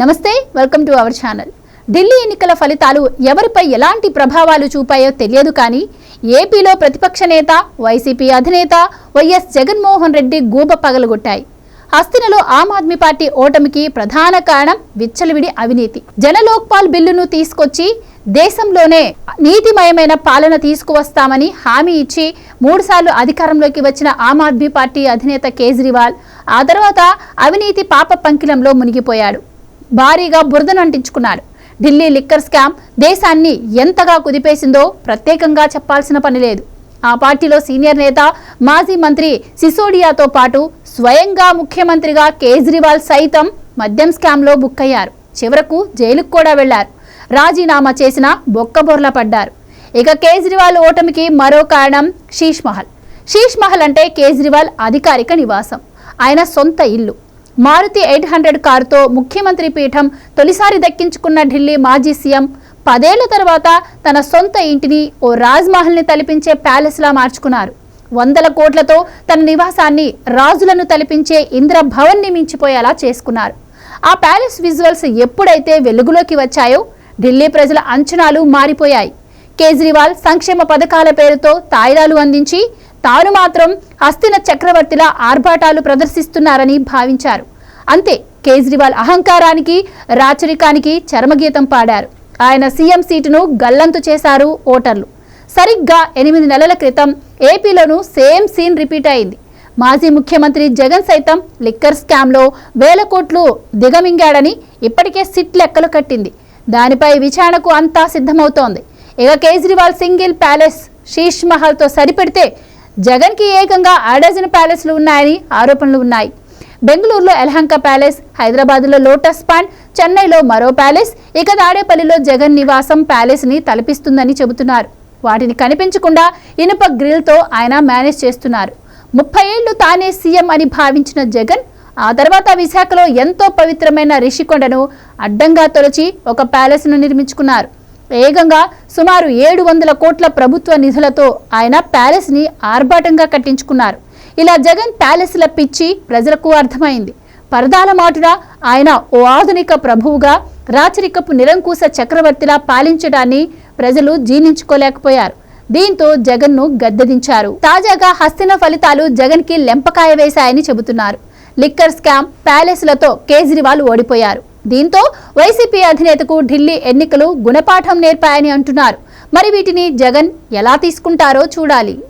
నమస్తే welcome to our channel Delhi ఎన్నికల ఫలితాలు ఎవరిపై ఎలాంటి ప్రభావాలు చూపాయో తెలియదు కానీ ఏపీలో ప్రతిపక్ష నేత వైసీపీ అధినేత వైఎస్ జగన్మోహన్ రెడ్డి గూబ పగలగొట్టాయి. హస్తినలో ఆమ్ ఆద్మీ పార్టీ ఓటమికి ప్రధాన కారణం విచ్చలవిడి అవినీతి. జనలోక్పాల్ బిల్లును తీసుకొచ్చి దేశంలోనే నీతిమయమైన పాలన తీసుకువస్తామని హామీ ఇచ్చి మూడుసార్లు అధికారంలోకి వచ్చిన ఆమ్ ఆద్మీ పార్టీ అధినేత కేజ్రీవాల్ ఆ తర్వాత అవినీతి పాప పంకిలంలో మునిగిపోయాడు. భారీగా బురదనంటించుకున్నారు ఢిల్లీ లిక్కర్ స్కామ్ దేశాన్ని ఎంతగా కుదిపేసిందో ప్రత్యేకంగా చెప్పాల్సిన పని లేదు. ఆ పార్టీలో సీనియర్ నేత మాజీ మంత్రి సిసోడియాతో పాటు స్వయంగా ముఖ్యమంత్రిగా కేజ్రీవాల్ సైతం మద్యం స్కామ్లో బుక్కయ్యారు చివరకు జైలుకు కూడా వెళ్ళారు. రాజీనామా చేసిన బొక్కబొర్ల పడ్డారు. ఇక కేజ్రీవాల్ ఓటమికి మరో కారణం శీష్ మహల్ శీష్ మహల్ అంటే కేజ్రీవాల్ అధికారిక నివాసం. ఆయన సొంత ఇల్లు. మారుతి ఎయిట్ హండ్రెడ్ కారుతో ముఖ్యమంత్రి పీఠం తొలిసారి దక్కించుకున్న ఢిల్లీ మాజీ సీఎం పదేళ్ళ తర్వాత తన సొంత ఇంటిని ఓ రాజ్మహల్ని తలపించే ప్యాలెస్లా మార్చుకున్నారు. వందల కోట్లతో తన నివాసాన్ని రాజులను తలిపించే ఇంద్రభవన్ని మించిపోయేలా చేసుకున్నారు. ఆ ప్యాలెస్ విజువల్స్ ఎప్పుడైతే వెలుగులోకి వచ్చాయో ఢిల్లీ ప్రజల అంచనాలు మారిపోయాయి. కేజ్రీవాల్ సంక్షేమ పథకాల పేరుతో తాయిదాలు అందించి తాను మాత్రం అస్థిన చక్రవర్తిలా ఆర్భాటాలు ప్రదర్శిస్తున్నారని భావించారు. అంతే కేజ్రీవాల్ అహంకారానికి రాచరికానికి చరమగీతం పాడారు. ఆయన సీఎం సీటును గల్లంతు చేశారు ఓటర్లు. సరిగ్గా ఎనిమిది నెలల క్రితం ఏపీలోనూ సేమ్ సీన్ రిపీట్ అయింది. మాజీ ముఖ్యమంత్రి జగన్ సైతం లిక్కర్ స్కామ్లో వేల కోట్లు దిగమింగాడని ఇప్పటికే సిట్ లెక్కలు కట్టింది. దానిపై విచారణకు అంతా సిద్ధమవుతోంది. ఇక కేజ్రీవాల్ సింగిల్ ప్యాలెస్ శీష్ మహల్తో సరిపెడితే జగన్కి ఏకంగా ఆడజన్ ప్యాలెస్లు ఉన్నాయని ఆరోపణలు ఉన్నాయి. బెంగళూరులో ఎల్హంక ప్యాలెస్ హైదరాబాద్లో లోటస్ పాండ్ చెన్నైలో మరో ప్యాలెస్ ఇక తాడేపల్లిలో జగన్ నివాసం ప్యాలెస్ని తలపిస్తుందని చెబుతున్నారు. వాటిని కనిపించకుండా ఇనుప గ్రిల్తో ఆయన మేనేజ్ చేస్తున్నారు. ముప్పై ఏళ్ళు తానే సీఎం అని భావించిన జగన్ ఆ తర్వాత విశాఖలో ఎంతో పవిత్రమైన రిషికొండను అడ్డంగా తొలచి ఒక ప్యాలెస్ను నిర్మించుకున్నారు. వేగంగా సుమారు ఏడు వందల కోట్ల ప్రభుత్వ నిధులతో ఆయన ప్యాలెస్ని ఆర్భాటంగా కట్టించుకున్నారు. ఇలా జగన్ ప్యాలెస్ల పిచ్చి ప్రజలకు అర్థమైంది. పరదాల మాటున ఆయన ఓ ఆధునిక ప్రభువుగా రాచరికపు నిరంకుశ చక్రవర్తిలా పాలించడాన్ని ప్రజలు జీర్ణించుకోలేకపోయారు. దీంతో జగన్ను గద్దెదించారు. తాజాగా హస్తిన ఫలితాలు జగన్కి లెంపకాయ వేశాయని చెబుతున్నారు. లిక్కర్ స్కామ్ ప్యాలెస్లతో కేజ్రీవాల్ ఓడిపోయారు. దీంతో వైసీపీ అధినేతకు ఢిల్లీ ఎన్నికలు గుణపాఠం నేర్పాయని అంటున్నారు. మరి వీటిని జగన్ ఎలా తీసుకుంటారో చూడాలి.